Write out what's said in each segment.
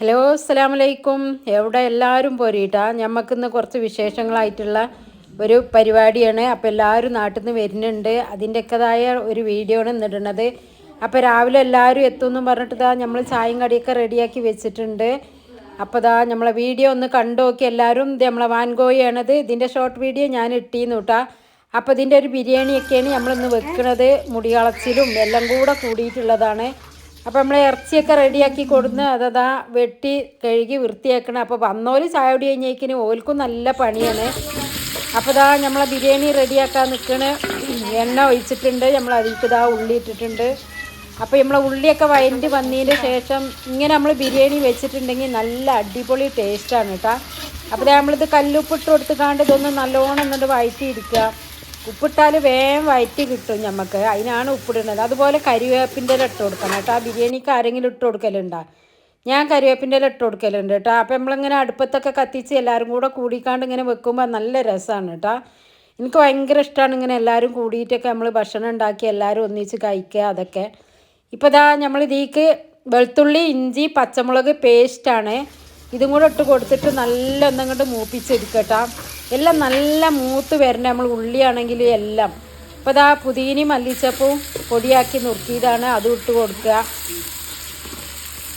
Hello അസ്സാം വലൈക്കും എവിടെ എല്ലാവരും പോരീട്ടാ? ഞമ്മക്കിന്ന് കുറച്ച് വിശേഷങ്ങളായിട്ടുള്ള ഒരു പരിപാടിയാണ്. അപ്പോൾ എല്ലാവരും നാട്ടിൽ നിന്ന് വരുന്നുണ്ട്. അതിന്റെക്കതായ ഒരു വീഡിയോ ആണ് ഇന്നിടുന്നത്. അപ്പോൾ രാവിലെ എല്ലാവരും എത്തുമെന്നും പറഞ്ഞിട്ട് ഇതാ നമ്മൾ ചായയും കടിയൊക്കെ റെഡിയാക്കി വെച്ചിട്ടുണ്ട്. അപ്പോൾ ഇതാ നമ്മളെ വീഡിയോ ഒന്ന് കണ്ടു നോക്കി എല്ലാവരും ഇത് നമ്മളെ വാൻഗോയാണത് ഇതിന്റെ ഷോർട്ട് വീഡിയോ ഞാൻ ഇട്ടീന്ന് കേട്ടാ അപ്പോൾ ഇതിന്റെ ഒരു ബിരിയാണിയൊക്കെയാണ് നമ്മളിന്ന് വെക്കുന്നത് മുടികളച്ചിലും എല്ലാം കൂടെ കൂടിയിട്ടുള്ളതാണ്. അപ്പോൾ നമ്മൾ ഇറച്ചിയൊക്കെ റെഡിയാക്കി കൊടുന്ന് അതതാ വെട്ടി കഴുകി വൃത്തിയാക്കണം. അപ്പോൾ വന്നോൽ ചായ കുടി കഴിഞ്ഞേക്കിന് ഓൽക്കും നല്ല പണിയാണ്. അപ്പോൾ ഇതാ നമ്മളെ ബിരിയാണി റെഡിയാക്കാൻ നിൽക്കണ എണ്ണ ഒഴിച്ചിട്ടുണ്ട്. നമ്മൾ അതിലേക്ക് ഇതാ ഉള്ളി ഇട്ടിട്ടുണ്ട്. അപ്പോൾ നമ്മളെ ഉള്ളിയൊക്കെ വയറ്റി വന്നതിന് ശേഷം ഇങ്ങനെ നമ്മൾ ബിരിയാണി വെച്ചിട്ടുണ്ടെങ്കിൽ നല്ല അടിപൊളി ടേസ്റ്റാണ് കേട്ടോ അപ്പോൾ നമ്മളിത് കല്ലുപ്പിട്ട് കൊടുത്തുകാണ്ട് ഇതൊന്ന് നല്ലോണം എന്നിട്ട് വഴറ്റിയിരിക്കുക ഉപ്പിട്ടാൽ വേഗം വയറ്റി കിട്ടും നമുക്ക് അതിനാണ് ഉപ്പിടുന്നത്. അതുപോലെ കരിവേപ്പിന്റെ ഇട്ട് കൊടുക്കണം കേട്ടോ. ആ ബിരിയാണിക്ക് ആരെങ്കിലും ഇട്ട് കൊടുക്കലുണ്ടോ? ഞാൻ കരിവേപ്പിന്റെ ഇട്ട് കൊടുക്കലുണ്ട് കേട്ടോ. അപ്പം നമ്മളിങ്ങനെ അടുപ്പത്തൊക്കെ കത്തിച്ച് എല്ലാവരും കൂടെ കൂടിക്കാണ്ട് ഇങ്ങനെ വെക്കുമ്പോൾ നല്ല രസമാണ് കേട്ടോ. എനിക്ക് ഭയങ്കര ഇഷ്ടമാണ് ഇങ്ങനെ എല്ലാവരും കൂടിയിട്ടൊക്കെ നമ്മൾ ഭക്ഷണം ഉണ്ടാക്കി എല്ലാവരും ഒന്നിച്ച് കഴിക്കുക അതൊക്കെ. ഇപ്പോൾ ഇതാ നമ്മൾ ഇതിലേക്ക് വെളുത്തുള്ളി ഇഞ്ചി പച്ചമുളക് പേസ്റ്റാണ് ഇതും കൂടെ ഇട്ട് കൊടുത്തിട്ട് നല്ല ഒന്നങ്ങോട്ട് മൂപ്പിച്ചെടുക്കട്ടാ. എല്ലാം നല്ല മൂത്ത് വരണ നമ്മൾ ഉള്ളിയാണെങ്കിൽ എല്ലാം. ഇപ്പോൾ ഇതാ പുതിനയും മല്ലിച്ചപ്പും പൊടിയാക്കി നുറുക്കിയതാണ് അതും ഇട്ട് കൊടുക്കുക.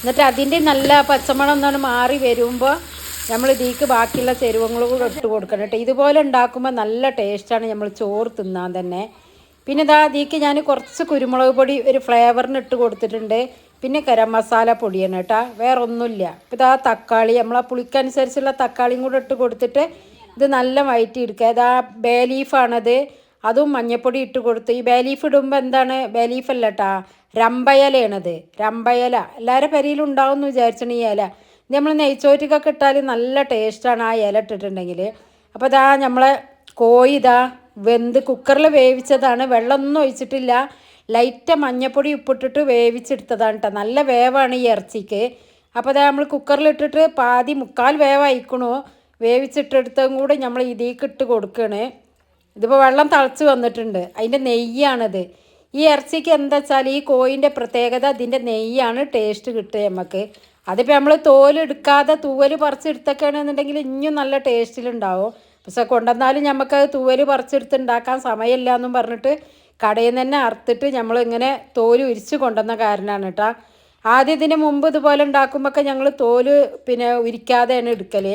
എന്നിട്ട് അതിന്റെ നല്ല പച്ചമണം ഒന്നാണ് മാറി വരുമ്പോൾ നമ്മൾ ഇതിക്ക് ബാക്കിയുള്ള ചേരുവങ്ങളും കൂടെ ഇട്ട് കൊടുക്കണം കേട്ടോ. ഇതുപോലെ ഉണ്ടാക്കുമ്പോൾ നല്ല ടേസ്റ്റാണ് നമ്മൾ ചോറ് തിന്നാൻ തന്നെ. പിന്നെ ഇതാ അതിക്ക് ഞാൻ കുറച്ച് കുരുമുളക് പൊടി ഒരു ഫ്ലേവറിന് ഇട്ട് കൊടുത്തിട്ടുണ്ട്. പിന്നെ ഗരം മസാല പൊടിയാണ് കേട്ടോ. വേറെ ഒന്നുമില്ല ഇപ്പം ഇതാ തക്കാളി നമ്മളെ പുളിക്കനുസരിച്ചുള്ള തക്കാളിയും കൂടെ ഇട്ട് കൊടുത്തിട്ട് ഇത് നല്ല വയറ്റി എടുക്കുക ഇതാ ബേ ലീഫാണത് അതും മഞ്ഞപ്പൊടി ഇട്ട് കൊടുത്ത്. ഈ ബേ ലീഫ് ഇടുമ്പോൾ എന്താണ്? ബേ ലീഫ് അല്ല കേട്ടാ രമ്പയലയാണത്. രമ്പയല. എല്ലാവരുടെ പെരയിലും ഉണ്ടാവും എന്ന് വിചാരിച്ചാണ് ഈ ഇല. ഇത് നമ്മൾ നെയ്ച്ചോറ്റിക്കൊക്കെ ഇട്ടാൽ നല്ല ടേസ്റ്റാണ് ആ ഇല ഇട്ടിട്ടുണ്ടെങ്കിൽ അപ്പോൾ ഇതാ നമ്മളെ കോഴി ഇതാ വെന്ത് കുക്കറിൽ വേവിച്ചതാണ്. വെള്ളമൊന്നും ഒഴിച്ചിട്ടില്ല. ലൈറ്റ് മഞ്ഞപ്പൊടി ഉപ്പിട്ടിട്ട് വേവിച്ചെടുത്തതാണ് കേട്ടോ നല്ല വേവാണ് ഈ ഇറച്ചിക്ക്. അപ്പോൾ അതായത് നമ്മൾ കുക്കറിലിട്ടിട്ട് പാതി മുക്കാൽ വേവായിക്കണു. വേവിച്ചിട്ടെടുത്തതും കൂടെ നമ്മൾ ഇതിലേക്ക് ഇട്ട് കൊടുക്കണേ. ഇതിപ്പോൾ വെള്ളം തിളച്ച് വന്നിട്ടുണ്ട്. അതിന്റെ നെയ്യാണിത്. ഈ ഇറച്ചിക്ക് എന്താ വെച്ചാൽ ഈ കോയിന്റെ പ്രത്യേകത അതിന്റെ നെയ്യാണ് ടേസ്റ്റ് കിട്ടുക നമുക്ക് അതിപ്പോൾ നമ്മൾ തോലെടുക്കാതെ തൂവൽ പറിച്ചെടുത്തൊക്കെയാണെന്നുണ്ടെങ്കിൽ ഇനിയും നല്ല ടേസ്റ്റിലുണ്ടാവും പക്ഷെ കൊണ്ടുവന്നാലും നമുക്ക് തൂവൽ പറിച്ചെടുത്ത് ഉണ്ടാക്കാൻ സമയമില്ല എന്നും പറഞ്ഞിട്ട് കടയിൽ നിന്ന് തന്നെ അറുത്തിട്ട് നമ്മളിങ്ങനെ തോൽ ഉരിച്ച് കൊണ്ടുവന്ന കാരനാണ് കേട്ടോ. ആദ്യം ഇതിന് മുമ്പ് ഇതുപോലെ ഉണ്ടാക്കുമ്പോഴൊക്കെ ഞങ്ങൾ തോൽ പിന്നെ ഉരിക്കാതെയാണ് എടുക്കൽ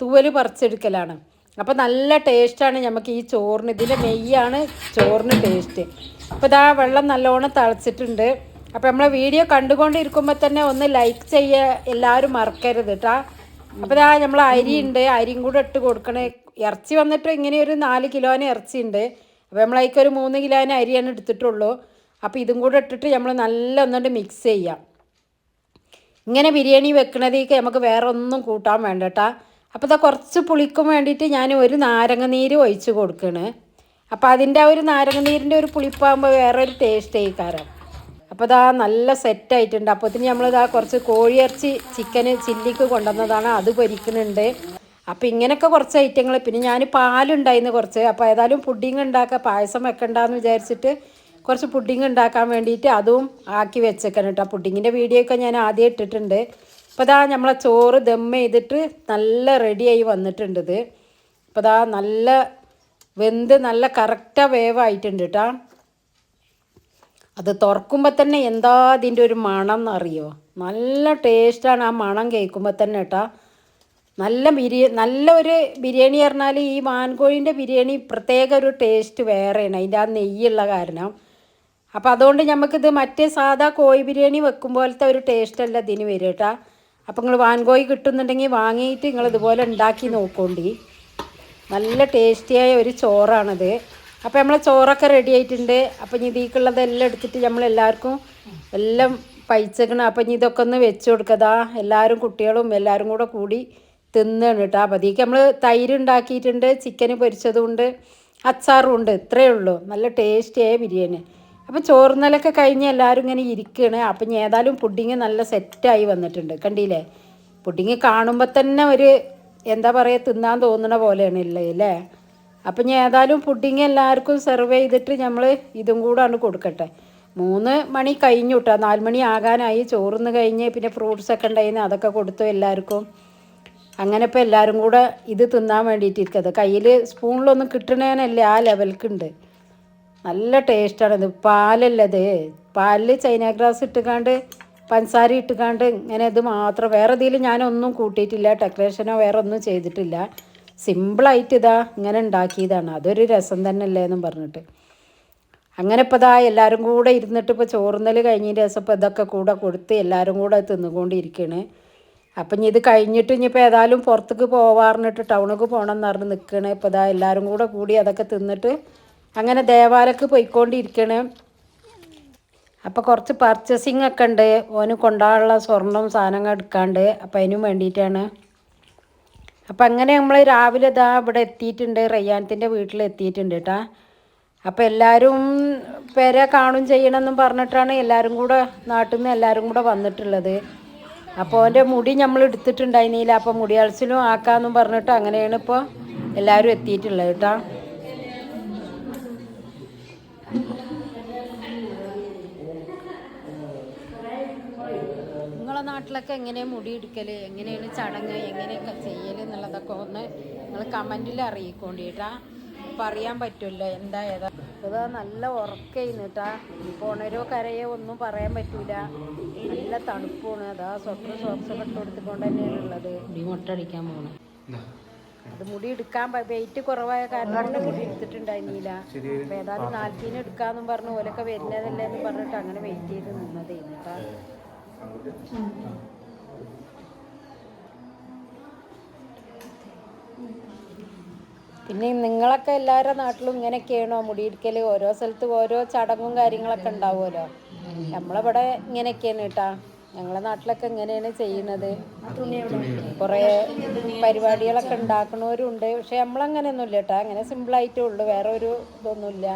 തൂവൽ പറിച്ചെടുക്കലാണ്. അപ്പോൾ നല്ല ടേസ്റ്റാണ് നമുക്ക് ഈ ചോറിന് ഇതിന്റെ നെയ്യാണ് ചോറിന് ടേസ്റ്റ് അപ്പോൾ ഇതാ വെള്ളം നല്ലോണം തളച്ചിട്ടുണ്ട്. അപ്പോൾ നമ്മളെ വീഡിയോ കണ്ടുകൊണ്ടിരിക്കുമ്പോൾ തന്നെ ഒന്ന് ലൈക്ക് ചെയ്യുക എല്ലാവരും മറക്കരുത് കേട്ടോ. അപ്പോൾ ഇതാ നമ്മൾ അരി ഉണ്ട് അരിയും കൂടെ ഇട്ട് കൊടുക്കണേ ഇറച്ചി വന്നിട്ട് ഇങ്ങനെ ഒരു നാല് കിലോന് ഇറച്ചി ഉണ്ട് അപ്പോൾ നമ്മളതിലേക്ക് ഒരു മൂന്ന് കിലോന് അരിയാണ് എടുത്തിട്ടുള്ളൂ. അപ്പോൾ ഇതും കൂടെ ഇട്ടിട്ട് നമ്മൾ നല്ല ഒന്നുകൊണ്ട് മിക്സ് ചെയ്യാം. ഇങ്ങനെ ബിരിയാണി വെക്കണതേക്ക് നമുക്ക് വേറെ ഒന്നും കൂട്ടാൻ വേണ്ട കേട്ടാ. അപ്പോൾ ഇതാ കുറച്ച് പുളിക്കും വേണ്ടിയിട്ട് ഞാൻ ഒരു നാരങ്ങ നീര് ഒഴിച്ച് കൊടുക്കണ്. അപ്പോൾ അതിന്റെ ആ ഒരു നാരങ്ങ നീരിന്റെ ഒരു പുളിപ്പാകുമ്പോൾ വേറെ ഒരു ടേസ്റ്റ് ആയിക്കാരം. അപ്പോൾ ഇതാ നല്ല സെറ്റ് സെറ്റായിട്ടുണ്ട് അപ്പോഴത്തേന് നമ്മളിതാ കുറച്ച് കോഴിയിറച്ചി ചിക്കന് ചില്ലിക്ക് കൊണ്ടുവന്നതാണ്. അത് പൊരിക്കുന്നുണ്ട്. അപ്പോൾ ഇങ്ങനെയൊക്കെ കുറച്ച് ഐറ്റങ്ങൾ പിന്നെ ഞാൻ പാലുണ്ടായിരുന്നു കുറച്ച്. അപ്പോൾ ഏതായാലും പുഡിങ് ഉണ്ടാക്കുക പായസം വെക്കണ്ടെന്ന് വിചാരിച്ചിട്ട് കുറച്ച് പുഡിങ് ഉണ്ടാക്കാൻ വേണ്ടിയിട്ട് അതും ആക്കി വെച്ചേക്കണം കേട്ടോ. പുഡിങ്ങിന്റെ വീഡിയോ ഒക്കെ ഞാൻ ആദ്യം ഇട്ടിട്ടുണ്ട്. അപ്പോൾ ഇതാ നമ്മളെ ചോറ് ദം ചെയ്തിട്ട് നല്ല റെഡിയായി വന്നിട്ടുണ്ട് ഇത്. അപ്പോൾ ഇതാ നല്ല വെന്ത് നല്ല കറക്റ്റാ വേവായിട്ടുണ്ട് കേട്ടോ. അത് തുറക്കുമ്പോൾ തന്നെ എന്താ അതിന്റെ ഒരു മണം എന്നറിയോ? നല്ല ടേസ്റ്റാണ് ആ മണം കേൾക്കുമ്പോൾ തന്നെ കേട്ടോ. നല്ല ബിരിയാണി നല്ല ഒരു ബിരിയാണി പറഞ്ഞാൽ ഈ മാൻകോഴിന്റെ ബിരിയാണി പ്രത്യേക ഒരു ടേസ്റ്റ് വേറെയാണ്. അതിന്റെ ആ നെയ്യുള്ള കാരണം. അപ്പോൾ അതുകൊണ്ട് നമുക്കിത് മറ്റേ സാധാ കോഴി ബിരിയാണി വെക്കും പോലത്തെ ഒരു ടേസ്റ്റ് അല്ല ഇതിന് വരും കേട്ടോ അപ്പോൾ നിങ്ങൾ വാൻകോഴി കിട്ടുന്നുണ്ടെങ്കിൽ വാങ്ങിയിട്ട് നിങ്ങൾ ഇതുപോലെ ഉണ്ടാക്കി നോക്കോണ്ടി. നല്ല ടേസ്റ്റിയായ ഒരു ചോറാണത്. അപ്പോൾ നമ്മളെ ചോറൊക്കെ റെഡി ആയിട്ടുണ്ട്. അപ്പം ഇനി ഇതിക്കുള്ളതെല്ലാം എടുത്തിട്ട് നമ്മൾ എല്ലാവർക്കും എല്ലാം പൈച്ചക്കണം അപ്പം ഇനി ഇതൊക്കെ ഒന്ന് വെച്ച് കൊടുക്കതാ. എല്ലാവരും കുട്ടികളും എല്ലാവരും കൂടെ കൂടി തിന്നാണ് കേട്ടോ. അപ്പം അതിലേക്ക് നമ്മൾ തൈര് ഉണ്ടാക്കിയിട്ടുണ്ട് ചിക്കന് പൊരിച്ചതുകൊണ്ട് അച്ചാറും ഉണ്ട്. ഇത്രയേ ഉള്ളൂ. നല്ല ടേസ്റ്റിയായ ബിരിയാണി. അപ്പം ചോറുന്നലൊക്കെ കഴിഞ്ഞ് എല്ലാവരും ഇങ്ങനെ ഇരിക്കുകയാണ് അപ്പം ഏതായാലും പുഡിങ് നല്ല സെറ്റായി വന്നിട്ടുണ്ട്. കണ്ടില്ലേ? പുഡിങ് കാണുമ്പോൾ തന്നെ ഒരു എന്താ പറയുക തിന്നാൻ തോന്നുന്ന പോലെയാണ് ഉള്ളത് അല്ലേ? അപ്പം ഏതായാലും പുഡിങ് എല്ലാവർക്കും സെർവ് ചെയ്തിട്ട് നമ്മൾ ഇതും കൂടാണ് കൊടുക്കട്ടെ. മൂന്ന് മണി കഴിഞ്ഞു കേട്ടോ. നാല് മണി ആകാനായി. ചോറുന്ന് കഴിഞ്ഞ് പിന്നെ ഫ്രൂട്ട്സൊക്കെ ഉണ്ടായിരുന്നു അതൊക്കെ കൊടുത്തു എല്ലാവർക്കും. അങ്ങനെ ഇപ്പോൾ എല്ലാവരും കൂടെ ഇത് തിന്നാൻ വേണ്ടിയിട്ട് ഇരിക്കുന്നത് കയ്യിൽ സ്പൂണിലൊന്നും കിട്ടണേനല്ലേ ആ ലെവൽക്കുണ്ട്. നല്ല ടേസ്റ്റാണ് ഇത്. പാലല്ലത്. പാലിൽ ചൈന ഗ്രാസ് ഇട്ടുകാണ്ട് പഞ്ചസാര ഇട്ടുകാണ്ട് ഇങ്ങനെ ഇത് മാത്രം. വേറെ ഇതിൽ ഞാനൊന്നും കൂട്ടിയിട്ടില്ല ഡെക്കറേഷനോ വേറെ ഒന്നും ചെയ്തിട്ടില്ല. സിമ്പിളായിട്ട് ഇതാ ഇങ്ങനെ ഉണ്ടാക്കിയതാണ്. അതൊരു രസം തന്നെ അല്ലേ എന്നും പറഞ്ഞിട്ട്. അങ്ങനെ ഇപ്പോൾ ഇതാ എല്ലാവരും കൂടെ ഇരുന്നിട്ട് ഇപ്പോൾ ചോറുന്നൽ കഴിഞ്ഞതിന്റെ രസം ഇപ്പോൾ ഇതൊക്കെ കൂടെ കൊടുത്ത് എല്ലാവരും കൂടെ തിന്നുകൊണ്ടിരിക്കുകയാണ് അപ്പം ഇനി ഇത് കഴിഞ്ഞിട്ട് ഇനിയിപ്പോൾ ഏതായാലും പുറത്തേക്ക് പോവാറിഞ്ഞിട്ട് ടൗണിലേക്ക് പോകണം എന്ന് പറഞ്ഞ് നിൽക്കണേ ഇപ്പോൾ ഇതാ എല്ലാവരും കൂടെ കൂടി അതൊക്കെ തിന്നിട്ട് അങ്ങനെ ദേവാലയക്ക് പോയിക്കൊണ്ടിരിക്കണേ. അപ്പോൾ കുറച്ച് പർച്ചേസിങ് ഒക്കെ ഉണ്ട്. ഓന് കൊണ്ടാനുള്ള സ്വർണം സാധനങ്ങൾ എടുക്കാണ്ട്. അപ്പം അതിനും വേണ്ടിയിട്ടാണ്. അപ്പം അങ്ങനെ നമ്മൾ രാവിലെ ഇതാ ഇവിടെ എത്തിയിട്ടുണ്ട്. റയ്യാനത്തിന്റെ വീട്ടിൽ എത്തിയിട്ടുണ്ട് കേട്ടാ അപ്പം എല്ലാവരും പേരെ കാണും ചെയ്യണമെന്നും പറഞ്ഞിട്ടാണ് എല്ലാവരും കൂടെ നാട്ടിൽ നിന്ന് എല്ലാവരും കൂടെ വന്നിട്ടുള്ളത്. അപ്പോൾ അവന്റെ മുടി നമ്മൾ എടുത്തിട്ടുണ്ടായിരുന്നില്ല. അപ്പോൾ മുടി അളച്ചിലും ആക്കാമെന്നും പറഞ്ഞിട്ട് അങ്ങനെയാണ് ഇപ്പോൾ എല്ലാവരും എത്തിയിട്ടുള്ളത് കേട്ടോ നിങ്ങളെ നാട്ടിലൊക്കെ എങ്ങനെയാണ് മുടി എടുക്കൽ എങ്ങനെയാണ് ചടങ്ങ്? എങ്ങനെയൊക്കെ ചെയ്യൽ എന്നുള്ളതൊക്കെ ഒന്ന് നിങ്ങൾ കമന്റിൽ അറിയിക്കൊണ്ടിട്ടാ. അപ്പം പറ്റില്ല? എന്താ ഏതാ? ഇതാ നല്ല ഉറക്കയിന്നിട്ടാ ഇപ്പോൾ ഉണരോ കരയോ ഒന്നും പറയാൻ പറ്റൂല. നല്ല തണുപ്പാണ്. അതാ സ്വപ്ന സോക്സ് ഒക്കെ ഇട്ട് കൊടുത്തുകൊണ്ട് തന്നെയാണ് ഉള്ളത്. മുടി മുട്ടടിക്കാൻ പോണ. അത് മുടി എടുക്കാൻ വെയിറ്റ് കുറവായ കാരണം കൊണ്ട് മുടി എടുത്തിട്ടുണ്ടായിരുന്നില്ല. അപ്പൊ ഏതായാലും നാൽപ്പതിന് എടുക്കാന്നും പറഞ്ഞു ഓലൊക്കെ വരുന്നതല്ലേ എന്ന് പറഞ്ഞിട്ട് അങ്ങനെ വെയിറ്റ് ചെയ്ത് നിന്നതേ പിന്നെ നിങ്ങളൊക്കെ എല്ലാവരുടെ നാട്ടിലും ഇങ്ങനെയൊക്കെയാണോ മുടിയെടുക്കൽ ഓരോ സ്ഥലത്തും ഓരോ ചടങ്ങും കാര്യങ്ങളൊക്കെ ഉണ്ടാവുമല്ലോ? നമ്മളിവിടെ ഇങ്ങനെയൊക്കെയാണ് കേട്ടാ. ഞങ്ങളെ നാട്ടിലൊക്കെ ഇങ്ങനെയാണ് ചെയ്യുന്നത്. കുറേ പരിപാടികളൊക്കെ ഉണ്ടാക്കണവരുണ്ട്. പക്ഷെ നമ്മളങ്ങനെയൊന്നുമില്ല കേട്ടോ. അങ്ങനെ സിമ്പിളായിട്ടേ ഉള്ളൂ. വേറെ ഒരു ഇതൊന്നുമില്ല.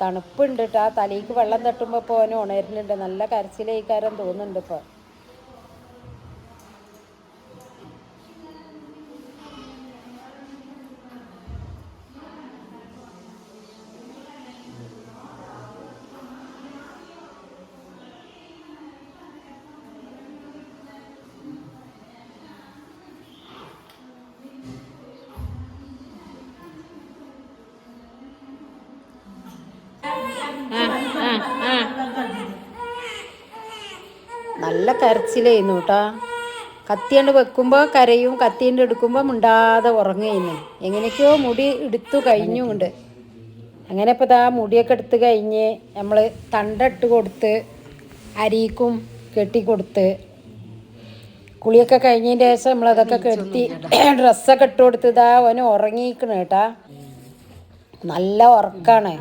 തണുപ്പുണ്ട് കേട്ടോ. തലയ്ക്ക് വെള്ളം തട്ടുമ്പോൾ ഇപ്പോൾ ഓന് ഉണരുന്നുണ്ട്. നല്ല കരച്ചിലേക്കാരം തോന്നുന്നുണ്ട് ഇപ്പോൾ നല്ല കരച്ചിലായിരുന്നു കേട്ടോ കത്തിയണ്ട് വെക്കുമ്പോൾ കരയും കത്തിയണ്ട് എടുക്കുമ്പോൾ മിണ്ടാതെ ഉറങ്ങുന്നു എങ്ങനെയൊക്കെയോ മുടി എടുത്തു കഴിഞ്ഞുകൊണ്ട് അങ്ങനെ ഇപ്പോൾ ഇതാ മുടിയൊക്കെ എടുത്ത് കഴിഞ്ഞ് നമ്മൾ തണ്ടിട്ട് കൊടുത്ത് അരിക്കും കെട്ടിക്കൊടുത്ത്. കുളിയൊക്കെ കഴിഞ്ഞതിന്റെ ശേഷം നമ്മളതൊക്കെ കെട്ടി ഡ്രസ്സൊക്കെ ഇട്ട് കൊടുത്ത് ഇതാ അവന് ഉറങ്ങിയിരിക്കണ കേട്ടാ. നല്ല ഉറക്കാണ്.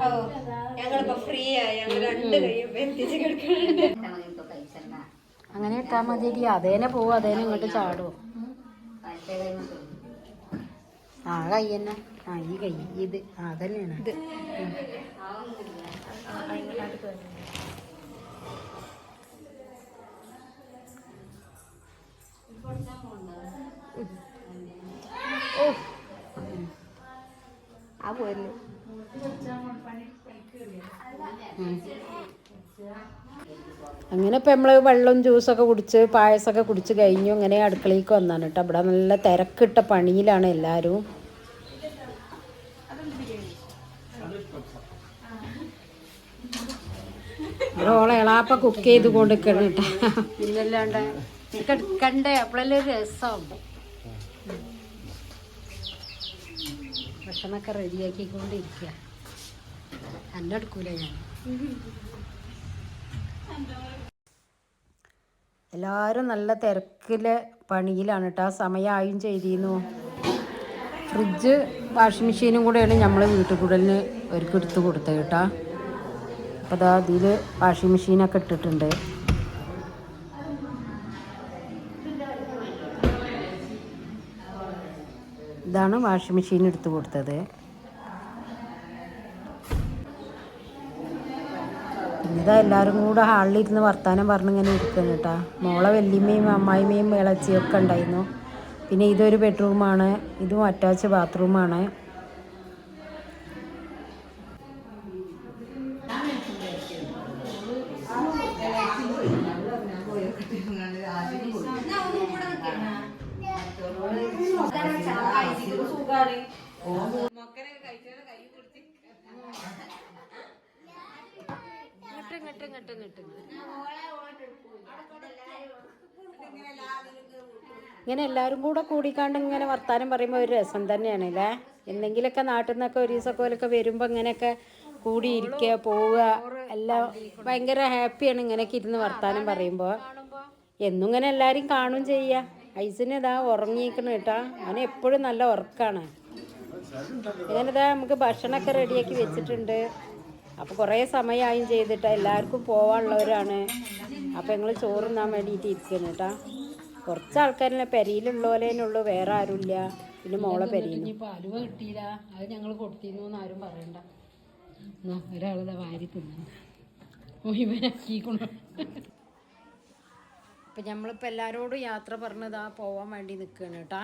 അങ്ങനെ ഇട്ടാ മതി അതേനെ പോവും അതേനെ ഇങ്ങോട്ട് ചാടും. ആ കൈ തന്നെ. ആ ഈ കൈ ഇത്. ആ അതന്നെയാണ്. ഇത്. ആ പോരല്ലേ. അങ്ങനെ ഇപ്പം നമ്മൾ വെള്ളം ജ്യൂസൊക്കെ കുടിച്ച് പായസമൊക്കെ കുടിച്ച് കഴിഞ്ഞു. അങ്ങനെ അടുക്കളയിലേക്ക് വന്നാണ് കേട്ടോ. ഇവിടെ നല്ല തിരക്കിട്ട പണിയിലാണ് എല്ലാവരും ളാപ്പ കുക്ക് ചെയ്ത് കൊണ്ടിരിക്കണം കേട്ടോ. എടുക്കണ്ടേ അപ്പോഴല്ലേ രസം. ഭക്ഷണമൊക്കെ റെഡിയാക്കിക്കൊണ്ടിരിക്കുക എന്നെ എടുക്കൂല ഞാൻ? എല്ലാവരും നല്ല തിരക്കിലെ പണിയിലാണ് കേട്ടോ സമയമായും ചെയ്തിരുന്നു. ഫ്രിഡ്ജ് വാഷിംഗ് മെഷീനും കൂടെയാണ് നമ്മൾ വീട്ടിൽ കൂടലിന് അവർക്ക് എടുത്ത് കൊടുത്തത് കേട്ടോ അപ്പോൾ അതാ അതിൽ വാഷിംഗ് മെഷീനൊക്കെ ഇട്ടിട്ടുണ്ട്. ഇതാണ് വാഷിംഗ് മെഷീൻ എടുത്ത് കൊടുത്തത്. ഇതാ എല്ലാവരും കൂടെ ഹാളിലിരുന്ന് വർത്തമാനം പറഞ്ഞിങ്ങനെ ഇരിക്കുന്നു കേട്ടാ മോളെ വല്യമ്മയും അമ്മായിമ്മയും ഇളച്ചിയും ഒക്കെ ഉണ്ടായിരുന്നു. പിന്നെ ഇതൊരു ബെഡ്റൂമാണ് ഇതും അറ്റാച്ച് ബാത്റൂമാണ്. ഇങ്ങനെ എല്ലാവരും കൂടെ കൂടിക്കാണ്ട് ഇങ്ങനെ വർത്താനം പറയുമ്പോൾ ഒരു രസം തന്നെയാണ് അല്ലേ? എന്തെങ്കിലുമൊക്കെ നാട്ടിൽ നിന്നൊക്കെ ഒരു ദിവസമൊക്കെ പോലൊക്കെ വരുമ്പോൾ ഇങ്ങനെയൊക്കെ കൂടിയിരിക്കുക പോവുക എല്ലാം ഭയങ്കര ഹാപ്പിയാണ് ഇങ്ങനെയൊക്കെ ഇരുന്ന് വർത്താനം പറയുമ്പോൾ എന്നും ഇങ്ങനെ എല്ലാവരും കാണും ചെയ്യുക ഐസിന് ഇതാ ഉറങ്ങിയിരിക്കണ കേട്ടാ. അവന് എപ്പോഴും നല്ല ഉറക്കാണ്. ഇങ്ങനെതാ നമുക്ക് ഭക്ഷണമൊക്കെ റെഡിയാക്കി വെച്ചിട്ടുണ്ട്. അപ്പോൾ കുറേ സമയമായും ചെയ്തിട്ട് എല്ലാവർക്കും പോവാനുള്ളവരാണ്. അപ്പോൾ ഞങ്ങൾ ചോറുന്നാൻ വേണ്ടിയിട്ട് ഇരിക്കുന്നു കേട്ടാ. കുറച്ച് ആൾക്കാരിലെ പെരയിലുള്ളവരേനുള്ളൂ വേറെ ആരുമില്ല. പിന്നെ മോളെ പെരയിൽ അലുവ കിട്ടിയില്ല. അത് ഞങ്ങൾ കൊടുത്തിരുന്നു എന്ന് ആരും പറയണ്ട. ഒരാളിതാ വാരി തിന്നു അപ്പം നമ്മളിപ്പോൾ എല്ലാവരോടും യാത്ര പറഞ്ഞതാ പോവാൻ വേണ്ടി നിൽക്കുകയാണ് കേട്ടാ.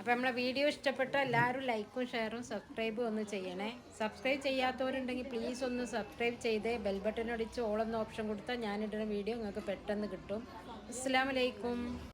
അപ്പോൾ നമ്മളെ വീഡിയോ ഇഷ്ടപ്പെട്ട എല്ലാവരും ലൈക്കും ഷെയറും സബ്സ്ക്രൈബും ഒന്ന് ചെയ്യണേ. സബ്സ്ക്രൈബ് ചെയ്യാത്തവരുണ്ടെങ്കിൽ പ്ലീസ് ഒന്ന് സബ്സ്ക്രൈബ് ചെയ്ത്. ബെൽ ബട്ടൺ അടിച്ച് ഓളെന്ന ഓപ്ഷൻ കൊടുത്താൽ ഞാനിടുന്ന വീഡിയോ നിങ്ങൾക്ക് പെട്ടെന്ന് കിട്ടും. അസ്സാം വലൈക്കും